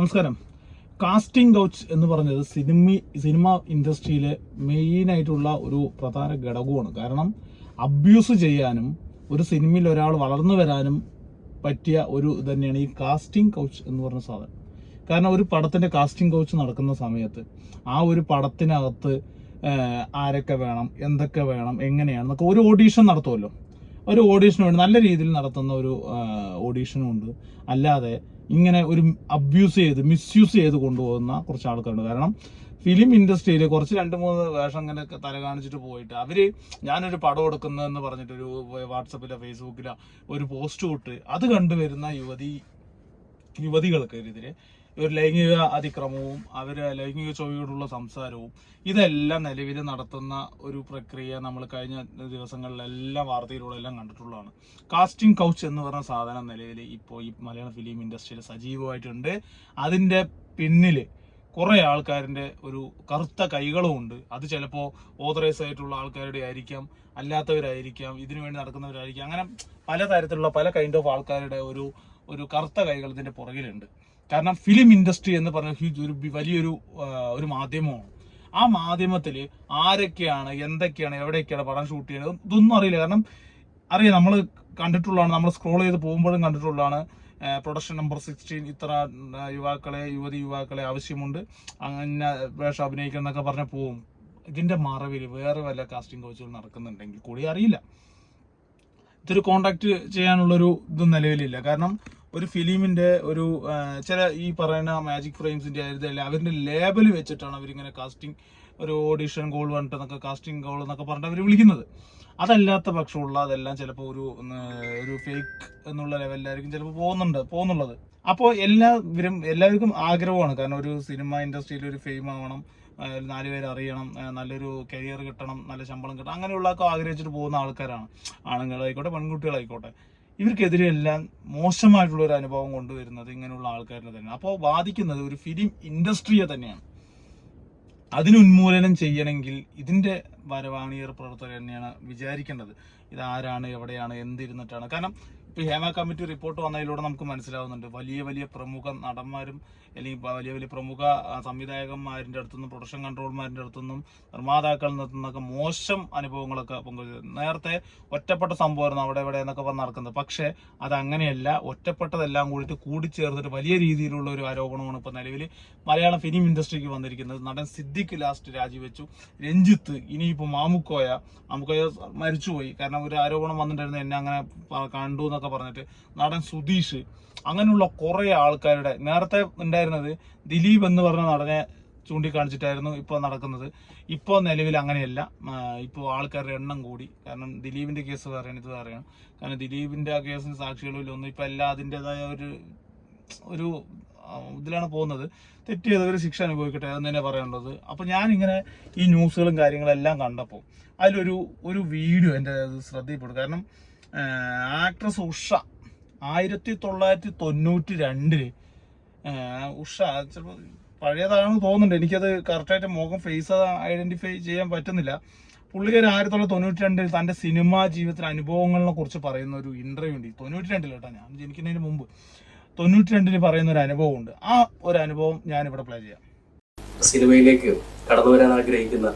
നമസ്കാരം. Casting couch എന്ന് പറഞ്ഞത് സിനിമ സിനിമ ഇൻഡസ്ട്രിയിലെ മെയിൻ ആയിട്ടുള്ള ഒരു പ്രധാന ഘടകമാണ് കാരണം അബ്യൂസ് ചെയ്യാനും ഒരു സിനിമയിൽ ഒരാൾ വളർന്നു വരാനും പറ്റിയ ഒരു തന്നെയാണ് ഈ കാസ്റ്റിംഗ് കൗച്ച് എന്ന് പറഞ്ഞ സാധനം. കാരണം ഒരു പടത്തിന്റെ കാസ്റ്റിംഗ് കൗച്ച് നടക്കുന്ന സമയത്ത് ആ ഒരു പടത്തിനകത്ത് ആരൊക്കെ വേണം എന്തൊക്കെ വേണം എങ്ങനെയാണെന്നൊക്കെ ഒരു ഓഡീഷൻ നടത്തുമല്ലോ. ഒരു ഓഡീഷന് ഉണ്ട് നല്ല രീതിയിൽ നടത്തുന്ന ഒരു ഓഡീഷനും ഉണ്ട്. അല്ലാതെ ഇങ്ങനെ ഒരു അബ്യൂസ് ചെയ്ത് മിസ്യൂസ് ചെയ്ത് കൊണ്ടുപോകുന്ന കുറച്ച് ആൾക്കാരുണ്ട്. കാരണം ഫിലിം ഇൻഡസ്ട്രിയിൽ കുറച്ച് രണ്ട് മൂന്ന് വേഷം ഇങ്ങനെ തല കാണിച്ചിട്ട് പോയിട്ട് അവർ ഞാനൊരു പടം എടുക്കുന്നതെന്ന് പറഞ്ഞിട്ട് ഒരു വാട്സപ്പിലോ ഫേസ്ബുക്കിലോ ഒരു പോസ്റ്റ് വിട്ട് അത് കണ്ടുവരുന്ന യുവതി യുവതികൾക്കെതിരെ ഇവർ ലൈംഗിക അതിക്രമവും അവർ ലൈംഗിക ചൊവ്വയോടുള്ള സംസാരവും ഇതെല്ലാം നിലവിൽ നടത്തുന്ന ഒരു പ്രക്രിയ നമ്മൾ കഴിഞ്ഞ ദിവസങ്ങളിലെല്ലാം വാർത്തയിലൂടെ എല്ലാം കണ്ടിട്ടുള്ളതാണ്. കാസ്റ്റിംഗ് കൗച്ച് എന്ന് പറഞ്ഞ സാധനം നിലവിൽ ഇപ്പോൾ ഈ മലയാള ഫിലിം ഇൻഡസ്ട്രിയിൽ സജീവമായിട്ടുണ്ട്. അതിന്റെ പിന്നിൽ കുറേ ആൾക്കാരിന്റെ ഒരു കറുത്ത കൈകളും ഉണ്ട്. അത് ചിലപ്പോൾ ഓതറൈസ് ആയിട്ടുള്ള ആൾക്കാരുടെ ആയിരിക്കാം അല്ലാത്തവരായിരിക്കാം ഇതിനു വേണ്ടി നടക്കുന്നവരായിരിക്കാം. അങ്ങനെ പലതരത്തിലുള്ള പല കൈൻഡ് ഓഫ് ആൾക്കാരുടെ ഒരു ഒരു കറുത്ത കൈകൾ ഇതിന്റെ പുറകിലുണ്ട്. കാരണം ഫിലിം ഇൻഡസ്ട്രി എന്ന് പറഞ്ഞ ഹ്യൂജ് ഒരു വലിയൊരു ഒരു മാധ്യമമാണ്. ആ മാധ്യമത്തിൽ ആരൊക്കെയാണ് എന്തൊക്കെയാണ് എവിടെയൊക്കെയാണ് പടം ഷൂട്ട് ചെയ്യുന്നത് ഇതൊന്നും അറിയില്ല. കാരണം അറിയാം നമ്മൾ കണ്ടിട്ടുള്ളതാണ് നമ്മൾ സ്ക്രോൾ ചെയ്ത് പോകുമ്പോഴും കണ്ടിട്ടുള്ളതാണ്. പ്രൊഡക്ഷൻ നമ്പർ സിക്സ്റ്റീൻ ഇത്ര യുവാക്കളെ യുവതി യുവാക്കളെ ആവശ്യമുണ്ട്. അങ്ങനെ വേഷം അഭിനയിക്കണം എന്നൊക്കെ പറഞ്ഞ് പോവും ഇതിന്റെ മറവിൽ വേറെ വല്ല കാസ്റ്റിംഗ് കോച്ചുകൾ നടക്കുന്നുണ്ടെങ്കിൽ കൂടി അറിയില്ല. ഇതൊരു കോണ്ടാക്ട് ചെയ്യാനുള്ളൊരു ഇത് നിലവിലില്ല. കാരണം ഒരു ഫിലിമിന്റെ ഒരു ചില ഈ പറയുന്ന മാജിക് ഫ്രെയിംസിന്റെ ആയിരുന്നില്ല അവരുടെ ലേബൽ വെച്ചിട്ടാണ് അവരിങ്ങനെ കാസ്റ്റിംഗ് ഒരു ഓഡിഷൻ ഗോൾ പറഞ്ഞിട്ട് എന്നൊക്കെ കാസ്റ്റിംഗ് ഗോൾ എന്നൊക്കെ പറഞ്ഞിട്ട് അവർ വിളിക്കുന്നത്. അതല്ലാത്ത പക്ഷമുള്ള അതെല്ലാം ചിലപ്പോൾ ഒരു ഒരു ഫേക്ക് എന്നുള്ള ലെവലിലായിരിക്കും ചിലപ്പോൾ പോകുന്നുണ്ട് പോകുന്നുള്ളത്. അപ്പോൾ എല്ലാവരും എല്ലാവർക്കും ആഗ്രഹമാണ്. കാരണം ഒരു സിനിമ ഇൻഡസ്ട്രിയിൽ ഒരു ഫെയിം ആവണം നാല് പേര് അറിയണം നല്ലൊരു കരിയർ കിട്ടണം നല്ല ശമ്പളം കിട്ടണം അങ്ങനെയുള്ളതൊക്കെ ആഗ്രഹിച്ചിട്ട് പോകുന്ന ആൾക്കാരാണ് ആണുങ്ങളായിക്കോട്ടെ പെൺകുട്ടികളായിക്കോട്ടെ. ഇവർക്കെതിരെ എല്ലാം മോശമായിട്ടുള്ള ഒരു അനുഭവം കൊണ്ടുവരുന്നത് ഇങ്ങനെയുള്ള ആൾക്കാരിൽ തന്നെ അപ്പോൾ ബാധിക്കുന്നത് ഒരു ഫിലിം ഇൻഡസ്ട്രിയെ തന്നെയാണ്. അതിന് ഉന്മൂലനം ചെയ്യണമെങ്കിൽ ഇതിന്റെ വരവാണിയർ പ്രവർത്തകർ തന്നെയാണ് വിചാരിക്കേണ്ടത്. ഇതാരാണ് എവിടെയാണ് എന്തിരുന്നിട്ടാണ്. കാരണം ഹേമ കമ്മിറ്റി റിപ്പോർട്ട് വന്നതിലൂടെ നമുക്ക് മനസ്സിലാവുന്നുണ്ട്. വലിയ വലിയ പ്രമുഖ നടന്മാരും അല്ലെങ്കിൽ വലിയ വലിയ പ്രമുഖ സംവിധായകന്മാരുടെ അടുത്തുനിന്നും പ്രൊഡക്ഷൻ കൺട്രോൾമാരുടെ അടുത്തുനിന്നും നിർമ്മാതാക്കളിൽ നിന്നൊക്കെ മോശം അനുഭവങ്ങളൊക്കെ പങ്കുവച്ചു. നേരത്തെ ഒറ്റപ്പെട്ട സംഭവമായിരുന്നു അവിടെ ഇവിടെ എന്നൊക്കെ പറഞ്ഞ് നടക്കുന്നത്. പക്ഷേ അത് അങ്ങനെയല്ല. ഒറ്റപ്പെട്ടതെല്ലാം കൂടിയിട്ട് കൂടിച്ചേർന്നിട്ട് വലിയ രീതിയിലുള്ള ഒരു ആരോപണമാണ് ഇപ്പോൾ നിലവിൽ മലയാള ഫിലിം ഇൻഡസ്ട്രിക്ക് വന്നിരിക്കുന്നത്. നടൻ സിദ്ദിഖ് ലാസ്റ്റ് രാജിവെച്ചു. രഞ്ജിത്ത് ഇനിയിപ്പോൾ മാമുക്കോയ മാമുക്കോയ മരിച്ചുപോയി. കാരണം ഒരു ആരോപണം വന്നിട്ടുണ്ടായിരുന്നു. എന്നെ അങ്ങനെ കണ്ടു എന്നൊക്കെ പറഞ്ഞിട്ട് നടൻ സുധീഷ് അങ്ങനെയുള്ള കുറേ ആൾക്കാരുടെ നേരത്തെ ഉണ്ടായിരുന്നത് ദിലീപ് എന്ന് പറഞ്ഞ നടനെ ചൂണ്ടിക്കാണിച്ചിട്ടായിരുന്നു ഇപ്പോൾ നടക്കുന്നത്. ഇപ്പോൾ നിലവിൽ അങ്ങനെയല്ല. ഇപ്പോൾ ആൾക്കാരുടെ എണ്ണം കൂടി. കാരണം ദിലീപിന്റെ കേസ് വേറെയാണ് ഇത് വേറെയാണ്. കാരണം ദിലീപിന്റെ ആ കേസിന് സാക്ഷികളിൽ ഒന്നും ഇപ്പൊ എല്ലാ അതിന്റെതായ ഒരു ഒരു ഇതിലാണ് പോകുന്നത്. തെറ്റ് ചെയ്തവർ ശിക്ഷ അനുഭവിക്കട്ടെ എന്ന് തന്നെ പറയാനുള്ളത്. അപ്പോൾ ഞാനിങ്ങനെ ഈ ന്യൂസുകളും കാര്യങ്ങളെല്ലാം കണ്ടപ്പോൾ അതിലൊരു ഒരു വീഡിയോ എന്റെ ശ്രദ്ധയിൽപ്പെടും കാരണം ആക്ട്രസ് ഉഷ. ആയിരത്തി തൊള്ളായിരത്തി തൊണ്ണൂറ്റി രണ്ടിൽ ഉഷ ചിലപ്പോൾ പഴയതാണെന്ന് തോന്നുന്നുണ്ട്. എനിക്കത് കറക്റ്റായിട്ട് മുഖം ഫേസ് ഐഡന്റിഫൈ ചെയ്യാൻ പറ്റുന്നില്ല. പുള്ളിക്കാരി ആയിരത്തി തൊള്ളായിരത്തി തൊണ്ണൂറ്റി രണ്ടിൽ തന്റെ സിനിമാ ജീവിതത്തിലെ അനുഭവങ്ങളെ കുറിച്ച് പറയുന്ന ഒരു ഇന്റർവ്യൂ ഉണ്ട്. തൊണ്ണൂറ്റി രണ്ടിൽ കേട്ടോ ഞാൻ. ജനിക്കുന്നതിന് മുമ്പ്. തൊണ്ണൂറ്റി രണ്ടിൽ പറയുന്ന ഒരു അനുഭവമുണ്ട് ആ ഒരു അനുഭവം ഞാൻ ഇവിടെ പ്ലേ ചെയ്യാം. സിനിമയിലേക്ക് കടന്നു വരാൻ ആഗ്രഹിക്കുന്ന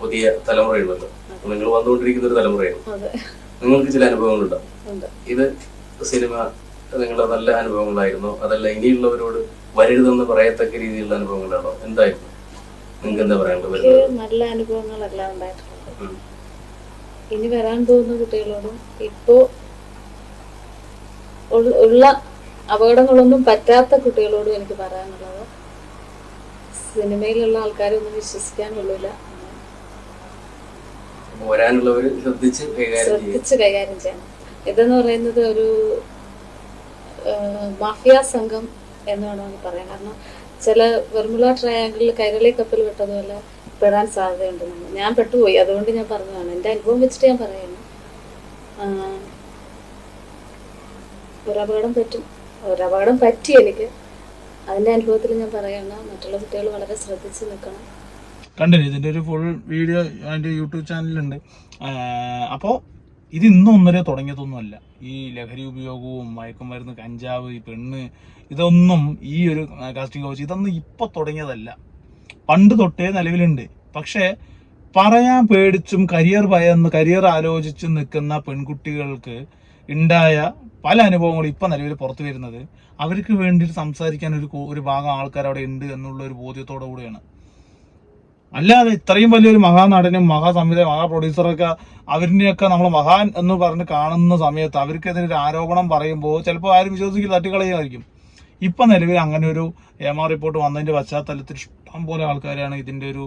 പുതിയ തലമുറയുണ്ടല്ലോ. നിങ്ങൾ വന്നുകൊണ്ടിരിക്കുന്ന ഒരു തലമുറയാണ് അതെ. നിങ്ങൾക്ക് ചില അനുഭവങ്ങളുണ്ടാവും ഇത് സിനിമ നിങ്ങളുടെ നല്ല അനുഭവങ്ങളായിരുന്നോ. അതല്ല ഇനിയുള്ളവരോട് വരരുതെന്ന് പറയത്തക്ക രീതിയിലുള്ള അനുഭവങ്ങളാണോ എന്തായിരുന്നു? നിങ്ങൾക്ക് എന്താ പറയാനുള്ളത്? നല്ല അനുഭവങ്ങളെല്ലാം ഉണ്ടായിട്ടുണ്ട്. ഇനി വരാൻ പോകുന്ന കുട്ടികളോടും ഇപ്പോ ഉള്ള- ഉള്ള അപകടങ്ങളൊന്നും പറ്റാത്ത കുട്ടികളോടും എനിക്ക് പറയാനുള്ളത് സിനിമയിലുള്ള ആൾക്കാരൊന്നും വിശ്വസിക്കാൻ കൊള്ളില്ല. കൈകാര്യം ചെയ്യണം. ഇതെന്ന് പറയുന്നത് ഒരു മാഫിയ സംഘം എന്ന് വേണമെങ്കിൽ പറയാം. കാരണം ചില വെർമുല ട്രയാങ്കിളിൽ കൈരളി കപ്പൽ പെട്ടതുപോലെ പെടാൻ സാധ്യതയുണ്ടെന്നാണ് ഞാൻ പെട്ടുപോയി. അതുകൊണ്ട് ഞാൻ പറഞ്ഞതാണ്. എന്റെ അനുഭവം വെച്ചിട്ട് ഞാൻ പറയുന്നു. ഒരപകടം പറ്റും. ഒരപകടം പറ്റി എനിക്ക്. അതിന്റെ അനുഭവത്തിൽ ഞാൻ പറയണം. മറ്റുള്ള കുട്ടികൾ വളരെ ശ്രദ്ധിച്ച് നിൽക്കണം. കണ്ടില്ലേ? ഇതിന്റെ ഒരു ഫുൾ വീഡിയോ അതിന്റെ യൂട്യൂബ് ചാനലുണ്ട് അപ്പോൾ ഇത് ഇന്നും ഒന്നര തുടങ്ങിയതൊന്നുമല്ല. ഈ ലഹരി ഉപയോഗവും മയക്കുമരുന്ന് കഞ്ചാവ് ഈ പെണ്ണ് ഇതൊന്നും ഈ ഒരു കാസ്റ്റിംഗ് കോച്ച് ഇതൊന്നും ഇപ്പൊ തുടങ്ങിയതല്ല. പണ്ട് തൊട്ടേ നിലവിലുണ്ട്. പക്ഷേ പറയാൻ പേടിച്ചും കരിയർ ഭയന്ന് കരിയർ ആലോചിച്ച് നിൽക്കുന്ന പെൺകുട്ടികൾക്ക് ഉണ്ടായ പല അനുഭവങ്ങളും ഇപ്പൊ നിലവിൽ പുറത്തു വരുന്നത്. അവർക്ക് വേണ്ടിയിട്ട് സംസാരിക്കാൻ ഒരു ഒരു ഭാഗം ആൾക്കാർ അവിടെ ഉണ്ട് എന്നുള്ള ഒരു ബോധ്യത്തോടു കൂടിയാണ്. അല്ലാതെ ഇത്രയും വലിയൊരു മഹാ നടനും മഹാ പ്രൊഡ്യൂസറൊക്കെ അവരിനെയൊക്കെ നമ്മൾ മഹാൻ എന്ന് പറഞ്ഞ് കാണുന്ന സമയത്ത് അവർക്കെതിരെ ഒരു ആരോപണം പറയുമ്പോൾ ചിലപ്പോൾ ആരും വിശ്വസിക്കില്ല തട്ടിക്കളയുമായിരിക്കും. ഇപ്പം നിലവിൽ അങ്ങനെ ഒരു എം ആർ റിപ്പോർട്ട് വന്നതിന്റെ പശ്ചാത്തലത്തിൽ ഇഷ്ടം പോലെ ആൾക്കാരാണ് ഇതിന്റെ ഒരു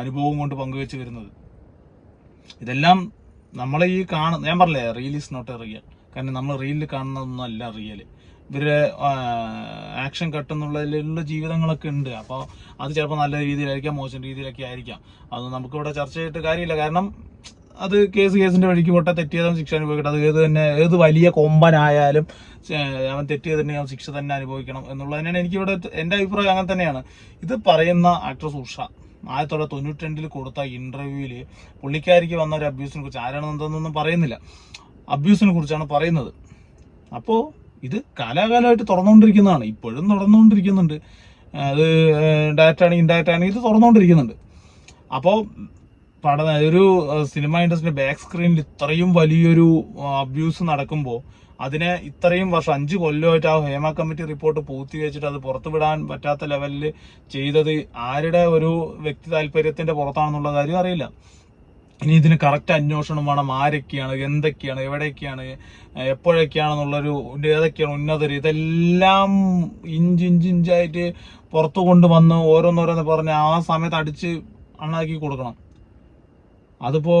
അനുഭവം കൊണ്ട് പങ്കുവെച്ച് വരുന്നത്. ഇതെല്ലാം നമ്മളെ ഈ കാണുന്ന ഞാൻ പറഞ്ഞില്ലേ റീൽ ഈസ് നോട്ട് റിയൽ കാരണം നമ്മൾ റീലിൽ കാണുന്നതൊന്നും അല്ല റിയൽ ഇവരുടെ ആക്ഷൻ കട്ട് എന്നുള്ളതിലുള്ള ജീവിതങ്ങളൊക്കെ ഉണ്ട്. അപ്പോൾ അത് ചിലപ്പോൾ നല്ല രീതിയിലായിരിക്കാം മോശം രീതിയിലൊക്കെ ആയിരിക്കാം. അത് നമുക്കിവിടെ ചർച്ച ചെയ്തിട്ട് കാര്യമില്ല. കാരണം അത് കേസ് കേസിന്റെ വഴിക്ക് പോട്ടെ തെറ്റിയതും ശിക്ഷ അനുഭവിക്കട്ടെ. അത് ഏത് തന്നെ ഏത് വലിയ കൊമ്പനായാലും അവൻ തെറ്റിയത് തന്നെ അവൻ ശിക്ഷ തന്നെ അനുഭവിക്കണം എന്നുള്ളത് തന്നെയാണ് എനിക്കിവിടെ എന്റെ അഭിപ്രായം അങ്ങനെ തന്നെയാണ്. ഇത് പറയുന്ന ആക്ട്രസ് ഉഷ ആയിരത്തി തൊള്ളായിരത്തി തൊണ്ണൂറ്റി രണ്ടിൽ കൊടുത്ത ഇന്റർവ്യൂവിൽ പുള്ളിക്കാരിക്ക് വന്ന ഒരു അബ്യൂസിനെ കുറിച്ച് ആരാണ് എന്തെന്നൊന്നും പറയുന്നില്ല. അബ്യൂസിനെ കുറിച്ചാണ് പറയുന്നത്. അപ്പോൾ ഇത് കാലാകാലമായിട്ട് തുറന്നുകൊണ്ടിരിക്കുന്നതാണ്. ഇപ്പോഴും തുറന്നുകൊണ്ടിരിക്കുന്നുണ്ട്. അത് ഡയറക്റ്റ് ആണെങ്കിൽ ഇൻഡയറക്റ്റ് ആണെങ്കിൽ ഇത് തുറന്നുകൊണ്ടിരിക്കുന്നുണ്ട്. അപ്പോൾ പഠന ഒരു സിനിമ ഇൻഡസ്ട്രി ബാക്ക് സ്ക്രീനിൽ ഇത്രയും വലിയൊരു അബ്യൂസ് നടക്കുമ്പോൾ അതിനെ ഇത്രയും വർഷം അഞ്ച് കൊല്ലമായിട്ട് ആ ഹേമ കമ്മിറ്റി റിപ്പോർട്ട് പൂർത്തീകരിച്ചിട്ട് അത് പുറത്തുവിടാൻ പറ്റാത്ത ലെവലിൽ ചെയ്തത് ആരുടെ ഒരു വ്യക്തി താല്പര്യത്തിന്റെ പുറത്താണെന്നുള്ള കാര്യം അറിയില്ല. ഇനി ഇതിന് കറക്റ്റ് അന്വേഷണം വേണം. ആരൊക്കെയാണ്? എന്തൊക്കെയാണ്? എവിടെയൊക്കെയാണ്? എപ്പോഴൊക്കെയാണെന്നുള്ളൊരു ഏതൊക്കെയാണ് ഉന്നതർ ഇതെല്ലാം ഇഞ്ച് ഇഞ്ച് ഇഞ്ചായിട്ട് പുറത്തു കൊണ്ടുവന്ന് ഓരോന്നോരോന്ന് പറഞ്ഞ് ആ സമയത്ത് അടിച്ച് അണ്ണാക്കി കൊടുക്കണം. അതിപ്പോൾ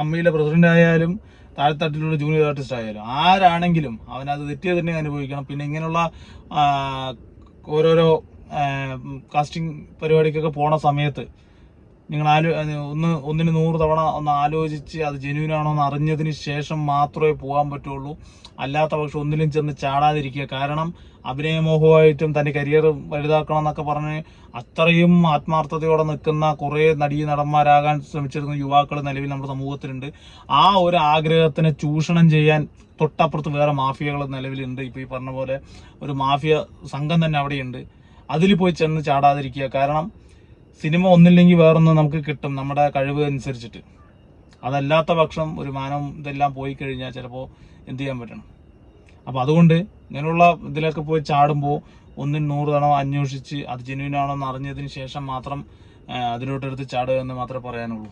അമ്മയിലെ പ്രസിഡന്റ് ആയാലും താഴെത്തട്ടിലുള്ള ജൂനിയർ ആർട്ടിസ്റ്റ് ആയാലും ആരാണെങ്കിലും അവനത് തെറ്റിയത് തന്നെ അനുഭവിക്കണം. പിന്നെ ഇങ്ങനെയുള്ള ഓരോരോ കാസ്റ്റിംഗ് പരിപാടിക്കൊക്കെ പോണ സമയത്ത് നിങ്ങൾ ആലോ ഒന്ന് ഒന്നിന് നൂറ് തവണ ഒന്ന് ആലോചിച്ച് അത് ജെന്യൂൻ ആണോ എന്ന് അറിഞ്ഞതിന് ശേഷം മാത്രമേ പോകാൻ പറ്റുള്ളൂ. അല്ലാത്ത പക്ഷം ഒന്നിലും ചെന്ന് ചാടാതിരിക്കുക. കാരണം അഭിനയമോഹമായിട്ടും തന്റെ കരിയർ വലുതാക്കണം എന്നൊക്കെ പറഞ്ഞ് അത്രയും ആത്മാർത്ഥതയോടെ നിൽക്കുന്ന കുറേ നടീ നടന്മാരാകാൻ ശ്രമിച്ചിരുന്ന യുവാക്കൾ നിലവിൽ നമ്മുടെ സമൂഹത്തിലുണ്ട്. ആ ഒരു ആഗ്രഹത്തിനെ ചൂഷണം ചെയ്യാൻ തൊട്ടപ്പുറത്ത് വേറെ മാഫിയകൾ നിലവിലുണ്ട്. ഇപ്പോൾ ഈ പറഞ്ഞ പോലെ ഒരു മാഫിയ സംഘം തന്നെ അവിടെയുണ്ട്. അതിൽ പോയി ചെന്ന് ചാടാതിരിക്കുക. കാരണം സിനിമ ഒന്നില്ലെങ്കിൽ വേറൊന്ന് നമുക്ക് കിട്ടും നമ്മുടെ കഴിവ് അനുസരിച്ചിട്ട്. അതല്ലാത്ത പക്ഷം ഒരു മാനം ഇതെല്ലാം പോയി കഴിഞ്ഞാൽ ചിലപ്പോൾ എന്ത് ചെയ്യാൻ പറ്റണം. അപ്പോൾ അതുകൊണ്ട് ഇങ്ങനെയുള്ള ഇതിലൊക്കെ പോയി ചാടുമ്പോൾ ഒന്നിന് നൂറ് തവണ അന്വേഷിച്ച് അത് ജെന്യൂൻ ആണോ എന്ന് അറിഞ്ഞതിന് ശേഷം മാത്രം അതിലോട്ടെടുത്ത് ചാടുക എന്ന് മാത്രമേ പറയാനുള്ളൂ.